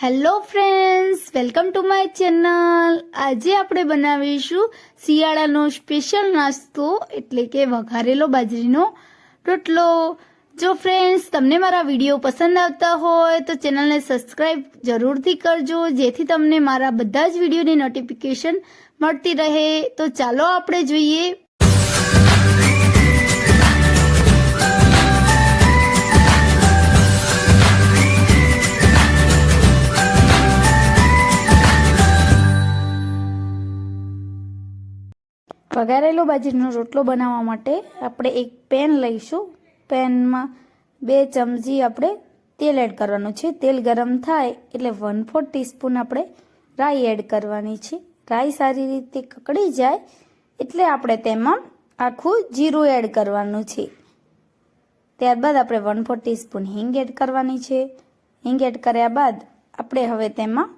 Hello friends welcome to my channel આજે આપણે બનાવીશું શિયાળાનો સ્પેશિયલ નાસ્તો, એટલે કે વઘારેલો બાજરીનો રોટલો. જો ફ્રેન્ડ્સ તમને મારા વીડિયો પસંદ આવતા હોય, તો ચેનલને સબસ્ક્રાઈબ જરૂરથી કરજો, જેથી તમને મારા બધા જ વિડીયોની નોટિફિકેશન મળતી રહે. તો ચાલો આપણે જોઈએ વઘારેલો બાજરીનો રોટલો બનાવવા માટે આપણે એક પેન લઈશું. પેનમાં બે ચમચી આપણે તેલ એડ કરવાનું છે. તેલ ગરમ થાય એટલે વન ફોર ટીસ્પૂન આપણે રાઈ એડ કરવાની છે. રાઈ સારી રીતે કકડી જાય એટલે આપણે તેમાં આખું જીરું એડ કરવાનું છે. ત્યારબાદ આપણે વન ફોર ટીસ્પૂન હિંગ એડ કરવાની છે. હિંગ એડ કર્યા બાદ આપણે હવે તેમાં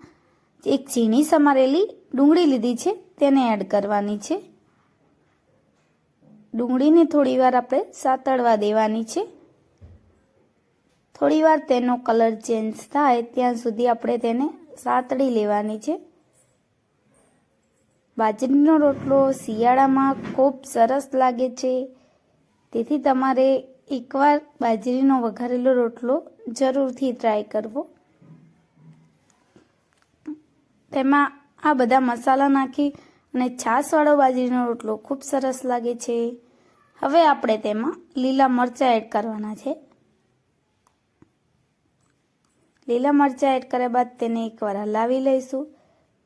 એક ચીની સમારેલી ડુંગળી લીધી છે. તેને એડ કરવાની છે. ડુંગળીને થોડીવાર આપણે સાતળવા દેવાની છે. થોડીવાર તેનો કલર ચેન્જ થાય ત્યાં સુધી આપણે તેને સાતળી લેવાની છે. બાજરીનો રોટલો શિયાળામાં ખૂબ સરસ લાગે છે. તેથી તમારે એકવાર બાજરીનો વઘારેલો રોટલો જરૂરથી ટ્રાય કરવો. તેમાં આ બધા મસાલા નાખી અને છાશવાળો બાજરીનો રોટલો ખૂબ સરસ લાગે છે. હવે આપણે તેમાં લીલા મરચાં એડ કરવાના છે. લીલા મરચાં એડ કર્યા બાદ તેને એકવાર હલાવી લઈશું.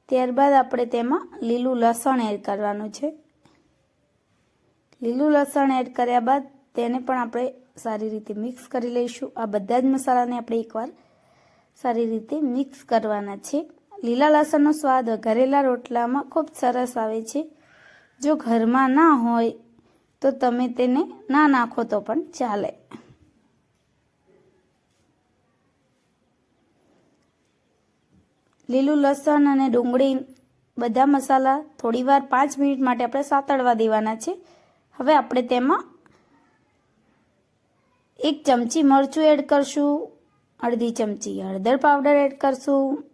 ત્યારબાદ આપણે તેમાં લીલું લસણ એડ કરવાનું છે. લીલું લસણ એડ કર્યા બાદ તેને પણ આપણે સારી રીતે મિક્સ કરી લઈશું. આ બધા જ મસાલાને આપણે એકવાર સારી રીતે મિક્સ કરવાના છે. લીલા લસણનો સ્વાદ ઘરેલા રોટલામાં ખૂબ સરસ આવે છે. જો ઘરમાં ના હોય, તો તમે તેને ના નાખો તો પણ ચાલે. લીલું લસણ અને ડુંગળી બધા મસાલા થોડીવાર પાંચ મિનિટ માટે આપણે સાતળવા દેવાના છે. હવે આપણે તેમાં એક ચમચી મરચું એડ કરશું, અડધી ચમચી હળદર પાવડર એડ કરશું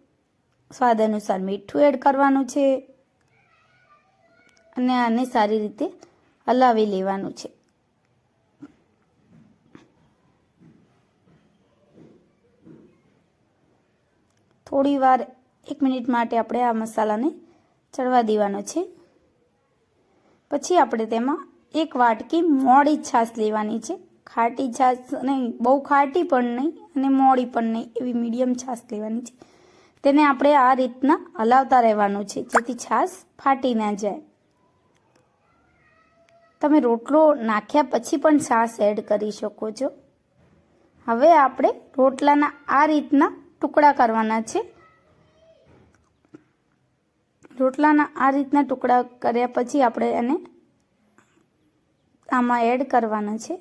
સ્વાદ અનુસાર મીઠું એડ કરવાનું છે અને આને સારી રીતે હલાવી લેવાનું છે. થોડી વાર એક મિનિટ માટે આપણે આ મસાલાને ચડવા દેવાનો છે. પછી આપણે તેમાં એક વાટકી મોડી છાશ લેવાની છે. ખાટી છાશ નહીં, બહુ ખાટી પણ નહીં અને મોડી પણ નહીં, એવી મીડિયમ છાશ લેવાની છે. તેને આપણે આ રીતના હલાવતા રહેવાનું છે, જેથી છાશ ફાટી ના જાય. તમે રોટલો નાખ્યા પછી પણ છાશ એડ કરી શકો છો. હવે આપણે રોટલાના આ રીતના ટુકડા કરવાના છે. રોટલાના આ રીતના ટુકડા કર્યા પછી આપણે એને આમાં એડ કરવાના છે.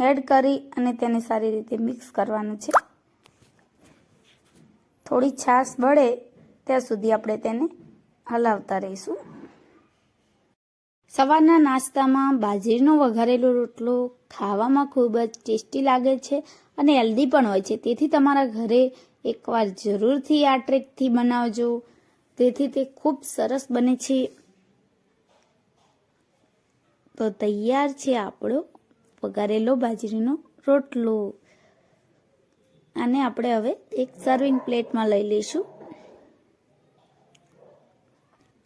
એડ કરી અને તેને સારી રીતે મિક્સ કરવાનું છે. થોડી છાશ બળે ત્યાં સુધી આપણે તેને હલાવતા રહીશું. સવારના નાસ્તામાં બાજરીનો વઘારેલો રોટલો ખાવામાં ખૂબ જ ટેસ્ટી લાગે છે અને હેલ્ધી પણ હોય છે. તેથી તમારા ઘરે એકવાર જરૂરથી આ ટ્રેકથી બનાવજો. તેથી તે ખૂબ સરસ બને છે. તો તૈયાર છે આપણો વઘારેલો બાજરીનો રોટલો. આને આપણે હવે એક સર્વિંગ પ્લેટમાં લઈ લઈશું.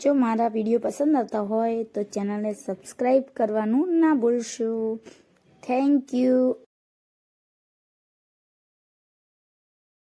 જો મારા વીડિયો પસંદ આવતા હોય તો ચેનલને સબસ્ક્રાઈબ કરવાનું ના ભૂલશો. Thank you